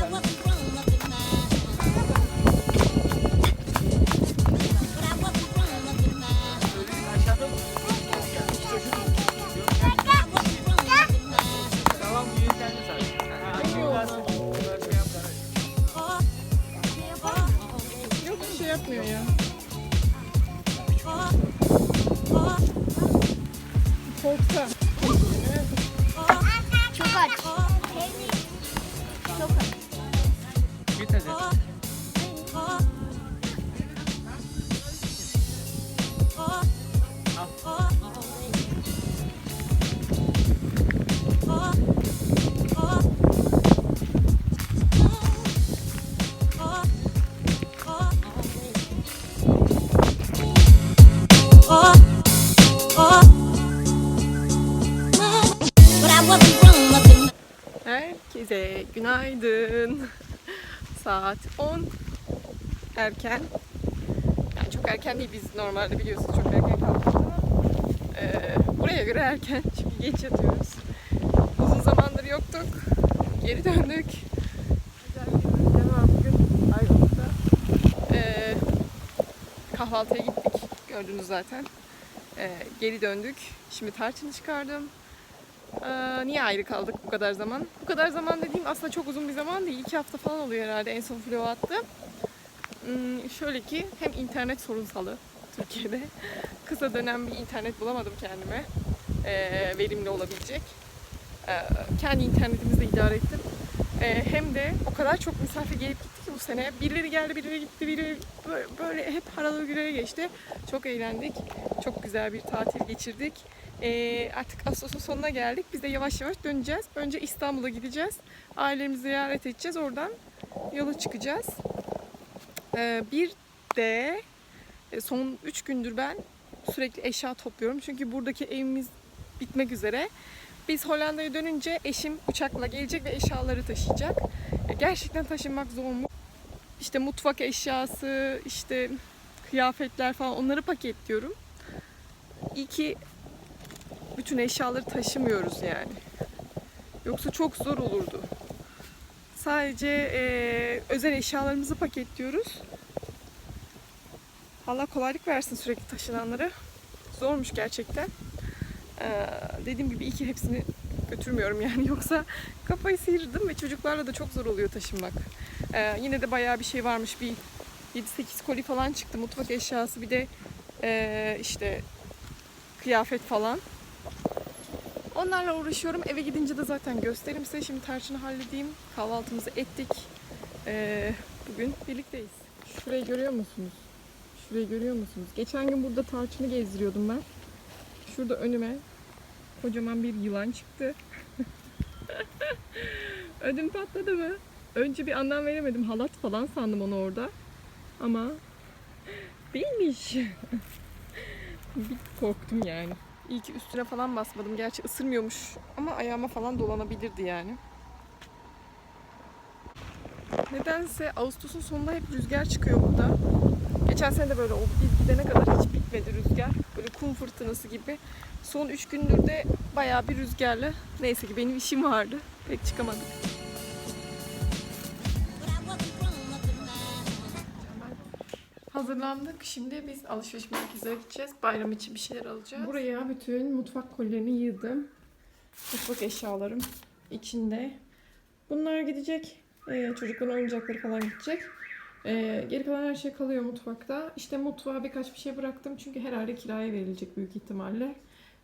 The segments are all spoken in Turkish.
That's günaydın. Saat 10. Erken. Yani çok erken değil biz normalde biliyorsunuz çok erken kalkıyoruz ama eee, buraya göre erken çünkü geç yatıyoruz. Uzun zamandır yoktuk. Geri döndük. Güzel bir devam bugün Ayvalık'ta. Eee, kahvaltıya gittik. Gördünüz zaten. Eee, geri döndük. Şimdi tarçını çıkardım. Aa, niye ayrı kaldık bu kadar zaman? Bu kadar zaman dediğim aslında çok uzun bir zaman değil. İki hafta falan oluyor herhalde en son vlog attım. Hmm, şöyle ki hem internet sorunsalı Türkiye'de. Kısa dönem bir internet bulamadım kendime. Ee, verimli olabilecek. Ee, kendi internetimizle idare ettim. Ee, hem de o kadar çok misafir gelip gitti ki bu sene. Birileri geldi, birileri gitti, birileri böyle, hep paralı güleri geçti. Çok eğlendik. Çok güzel bir tatil geçirdik. Ee, artık Ağustos'un sonuna geldik. Biz de yavaş yavaş döneceğiz. Önce İstanbul'a gideceğiz. Ailelerimizi ziyaret edeceğiz. Oradan yola çıkacağız. Ee, bir de e, son 3 gündür ben sürekli eşya topluyorum. Çünkü buradaki evimiz bitmek üzere. Biz Hollanda'ya dönünce eşim uçakla gelecek ve eşyaları taşıyacak. E, Gerçekten taşınmak zor mu? İşte mutfak eşyası, işte kıyafetler falan onları paketliyorum. İyi ki bütün eşyaları taşımıyoruz yani. Yoksa çok zor olurdu. Sadece eee, özel eşyalarımızı paketliyoruz. Allah kolaylık versin sürekli taşınanlara. Zormuş gerçekten. Eee, dediğim gibi iyi ki hepsini götürmüyorum yani. Yoksa kafayı sıyırdım ve çocuklarla da çok zor oluyor taşınmak. Eee, yine de bayağı bir şey varmış. Bir 7-8 koli falan çıktı. Mutfak eşyası bir de eee, işte kıyafet falan. Onlarla uğraşıyorum. Eve gidince de zaten gösteririm size. Şimdi tarçını halledeyim. Kahvaltımızı ettik. Ee, bugün birlikteyiz. Şurayı görüyor musunuz? Şurayı görüyor musunuz? Geçen gün burada tarçını gezdiriyordum ben. Şurada önüme kocaman bir yılan çıktı. Ödüm patladı mı? Önce bir anlam veremedim. Halat falan sandım onu orada. Ama değilmiş. bir korktum yani. İyi ki üstüne falan basmadım. Gerçi ısırmıyormuş ama ayağıma falan dolanabilirdi yani. Nedense Ağustos'un sonunda hep rüzgar çıkıyor burada. Geçen sene de böyle oldu. Biz gidene kadar hiç bitmedi rüzgar. Böyle kum fırtınası gibi. Son 3 gündür de bayağı bir rüzgarlı. Neyse ki benim işim vardı. Pek çıkamadık. Hazırlandık. Şimdi biz alışveriş merkezine gideceğiz. Bayram için bir şeyler alacağız. Buraya bütün mutfak kolilerini yığdım. Mutfak eşyalarım içinde. Bunlar gidecek. Ee, çocukların oyuncakları falan gidecek. Ee, geri kalan her şey kalıyor mutfakta. İşte mutfağa birkaç bir şey bıraktım. Çünkü herhalde kiraya verilecek büyük ihtimalle.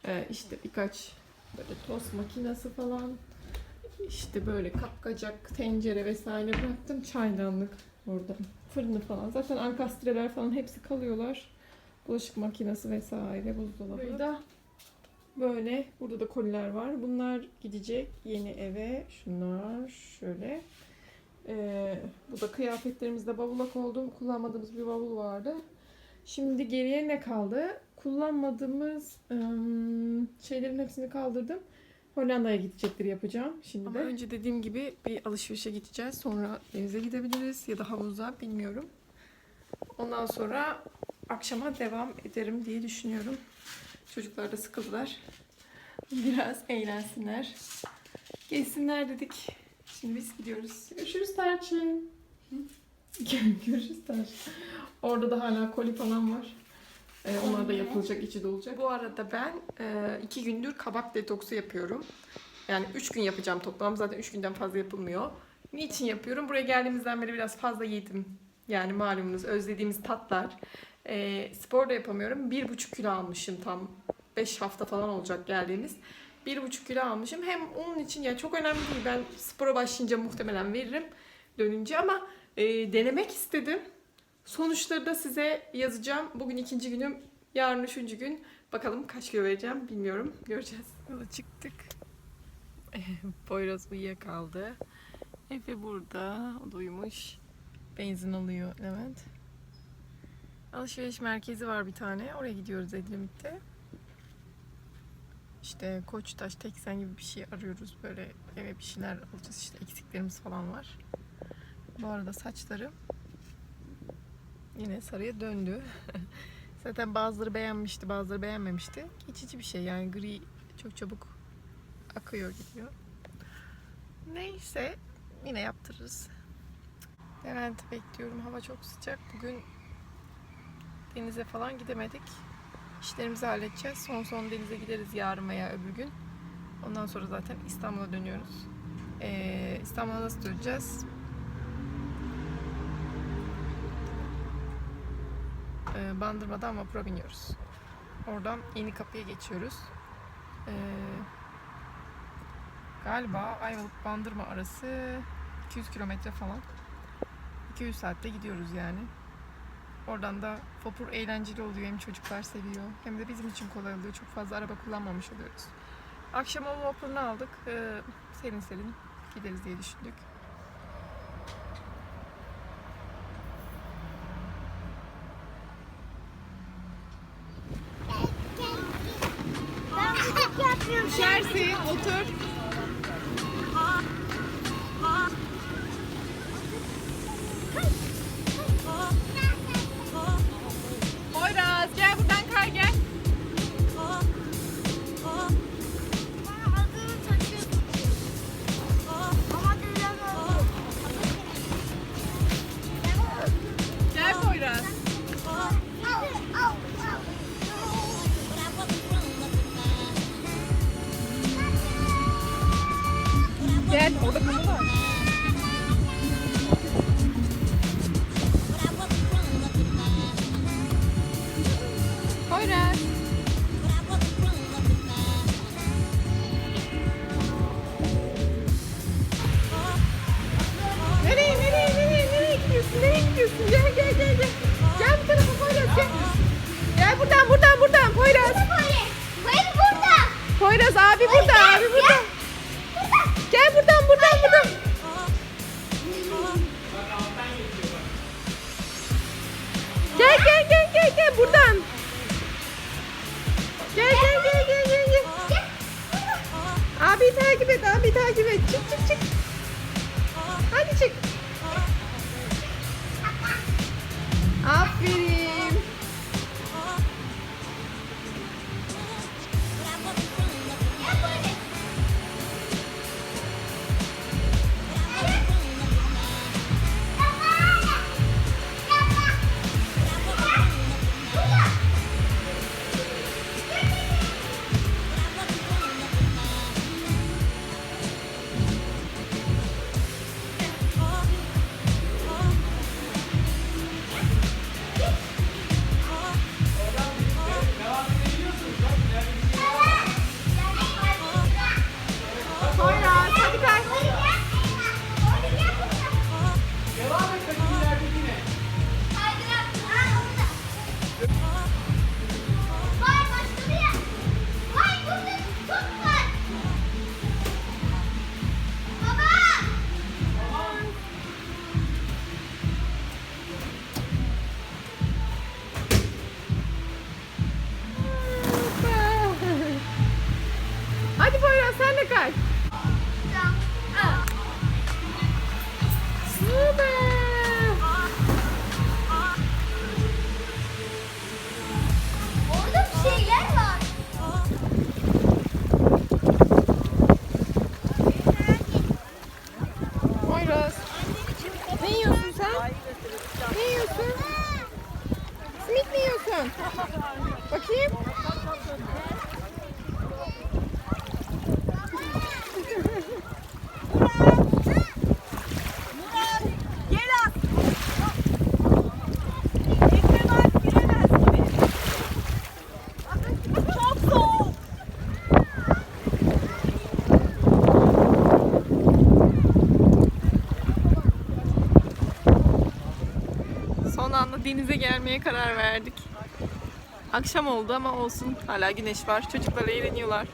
Ee, işte birkaç böyle tost makinesi falan. İşte böyle kapkacak, tencere vesaire bıraktım. Çaydanlık orada. Fırını falan. Zaten ankastreler falan hepsi kalıyorlar. Bulaşık makinesi vesaire, buzdolabı. Burada böyle, burada da koliler var. Bunlar gidecek yeni eve. Şunlar şöyle. Ee, bu da kıyafetlerimizde bavula koydum. Kullanmadığımız bir bavul vardı. Şimdi geriye ne kaldı? Kullanmadığımız ım, şeylerin hepsini kaldırdım. Hollanda'ya gidecekleri yapacağım şimdi Ama önce dediğim gibi bir alışverişe gideceğiz. Sonra denize gidebiliriz ya da havuza bilmiyorum. Ondan sonra akşama devam ederim diye düşünüyorum. Çocuklar da sıkıldılar. Biraz eğlensinler. Gezsinler dedik. Şimdi biz gidiyoruz. Görüşürüz Tarçın. Görüşürüz Tarçın. Orada da hala koli falan var. Ee, onlar da yapılacak, içi dolacak. Bu arada ben e, iki gündür kabak detoksu yapıyorum. Yani üç gün yapacağım toplam. Zaten üç günden fazla yapılmıyor. Niçin yapıyorum? Buraya geldiğimizden beri biraz fazla yedim. Yani malumunuz özlediğimiz tatlar. Ee, spor da yapamıyorum. Bir buçuk kilo almışım tam. Beş hafta falan olacak geldiğimiz. Bir buçuk kilo almışım. Hem onun için ya çok önemli değil. Ben spora başlayınca muhtemelen veririm dönünce ama e, denemek istedim. Sonuçları da size yazacağım. Bugün ikinci günüm. Yarın üçüncü gün. Bakalım kaç kilo vereceğim bilmiyorum. Göreceğiz. Yola çıktık. Poyraz uyuyakaldı. Efe burada. O da uyumuş. Benzin alıyor Levent. Alışveriş merkezi var bir tane. Oraya gidiyoruz Edremit'te. İşte Koçtaş, Teksen gibi bir şey arıyoruz. Böyle eve bir şeyler alacağız. İşte eksiklerimiz falan var. Bu arada saçlarım yine sarıya döndü. Zaten bazıları beğenmişti, bazıları beğenmemişti. Geçici bir şey yani gri çok çabuk akıyor gidiyor. Neyse yine yaptırırız. Levent'i bekliyorum. Hava çok sıcak. Bugün denize falan gidemedik. İşlerimizi halledeceğiz. Son son denize gideriz yarın veya öbür gün. Ondan sonra zaten İstanbul'a dönüyoruz. Ee, İstanbul'a nasıl döneceğiz? Bandırma'dan vapura biniyoruz. Oradan yeni kapıya geçiyoruz. Ee, galiba Ayvalık Bandırma arası 200 kilometre falan. 200 saatte gidiyoruz yani. Oradan da vapur eğlenceli oluyor. Hem çocuklar seviyor hem de bizim için kolay oluyor. Çok fazla araba kullanmamış oluyoruz. Akşam o vapurunu aldık. Ee, serin serin gideriz diye düşündük. Takip et abi takip et. Çık çık çık. Hadi çık. Aferin. Denize gelmeye karar verdik. Akşam oldu ama olsun. Hala güneş var. Çocuklar eğleniyorlar.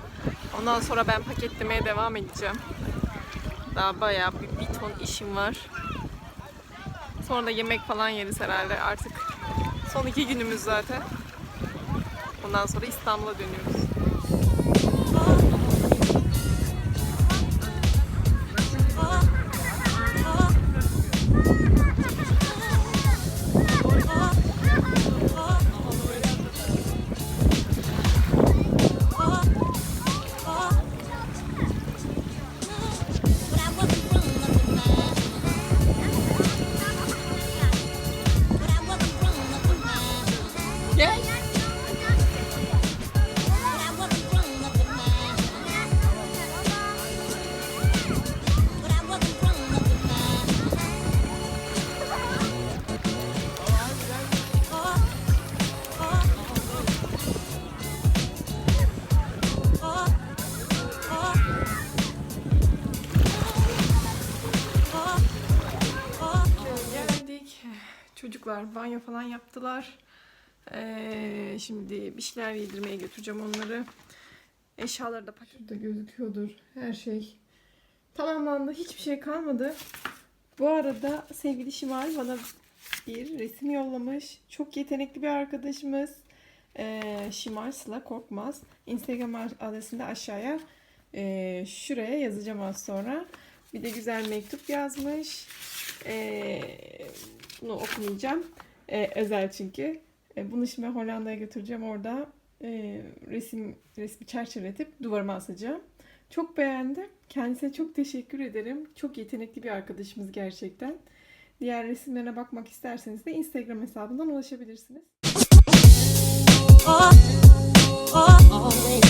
Ondan sonra ben paketlemeye devam edeceğim. Daha bayağı bir, bir ton işim var. Sonra da yemek falan yeriz herhalde artık. Son iki günümüz zaten. Ondan sonra İstanbul'a dönüyoruz. Çocuklar banyo falan yaptılar. Ee, şimdi bir şeyler yedirmeye götüreceğim onları. Eşyaları da pakette gözüküyordur. Her şey tamamlandı. Hiçbir şey kalmadı. Bu arada sevgili Şimal bana bir resim yollamış. Çok yetenekli bir arkadaşımız. Ee, Şimal Sıla Korkmaz. Instagram adresini de aşağıya ee, şuraya yazacağım az sonra. Bir de güzel mektup yazmış. Ee, bunu okumayacağım. Ee, özel çünkü. Ee, bunu şimdi Hollanda'ya götüreceğim. Orada e, resim resmi çerçeveletip duvarıma asacağım. Çok beğendim. Kendisine çok teşekkür ederim. Çok yetenekli bir arkadaşımız gerçekten. Diğer resimlerine bakmak isterseniz de Instagram hesabından ulaşabilirsiniz. But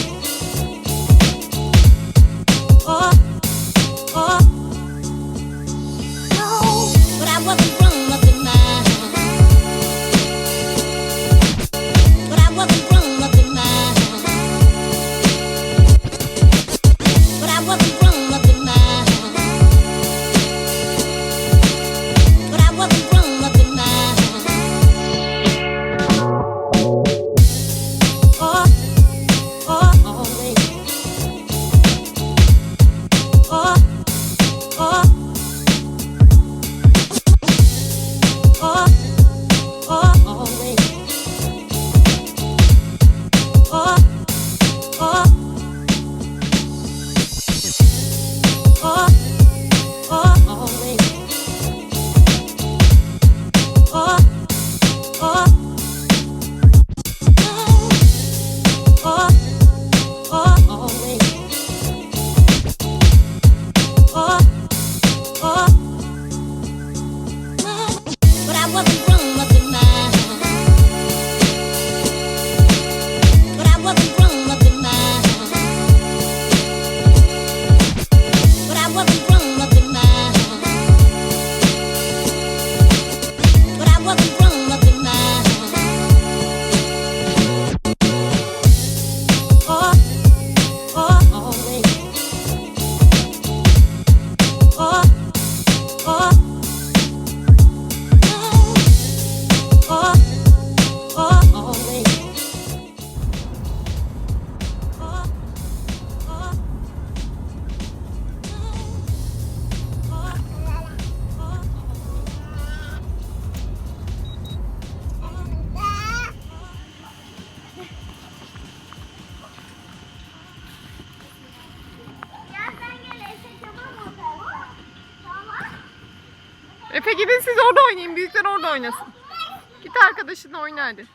gidin siz orada oynayın. Büyükler orada oynasın. Git arkadaşınla oyna hadi.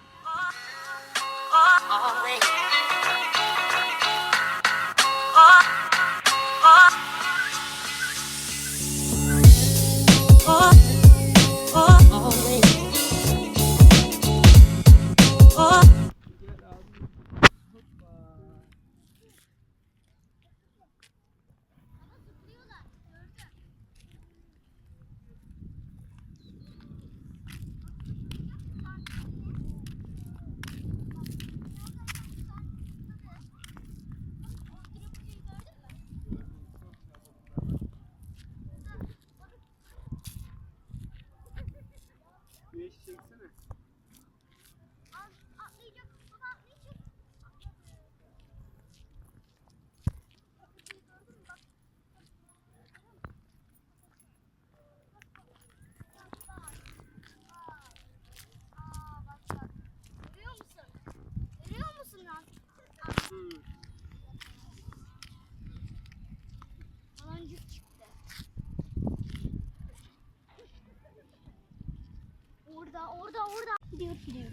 Gidiyor gidiyor.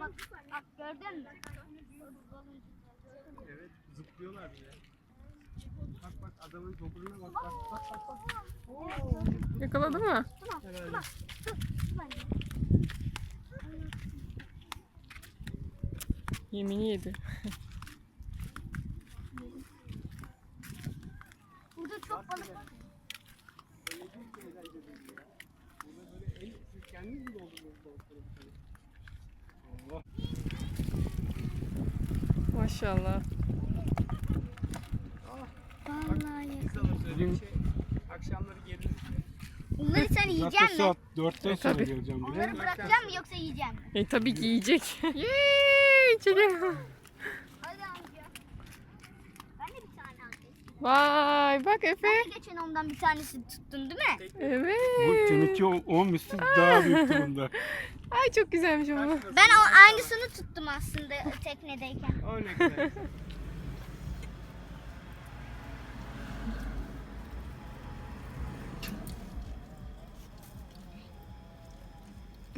Bak, bak gördün mü? Evet zıplıyorlar bile. Bak bak adamın topuğuna bak bak bak bak. bak. Yakaladı mı? Herhalde. Yemini yedi. Burada çok balık var. Öyle değil ki eğlence değil ya. Burada böyle el siz kendiniz mi doldurdunuz balıkları bu kadar? Allah. Maşallah. Vallahi. Söyleyeyim şey. Akşamları geliriz. Bunları sen yiyecek misin? saat 4'ten E, sonra tabii. geleceğim Onları bırakacağım mı yoksa yiyeceğim mi? E tabii ki yiyecek. Çekelim. Hadi amca. Ben de bir tane alayım. Vay bak Efe. Sen de geçen ondan bir tanesi tuttun değil mi? Evet. Bu teminki 10 misli daha büyük durumda. Ay çok güzelmiş ama. Ben o aynısını tuttum aslında teknedeyken. O ne kadar.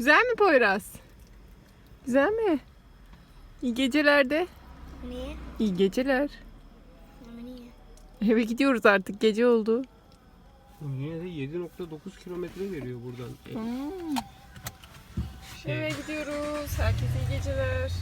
Güzel mi Poyraz? Güzel mi? İyi gecelerde. Niye? İyi geceler. Ama niye? Eve gidiyoruz artık. Gece oldu. Yine de 7.9 kilometre veriyor buradan. Eve gidiyoruz. Herkese iyi geceler.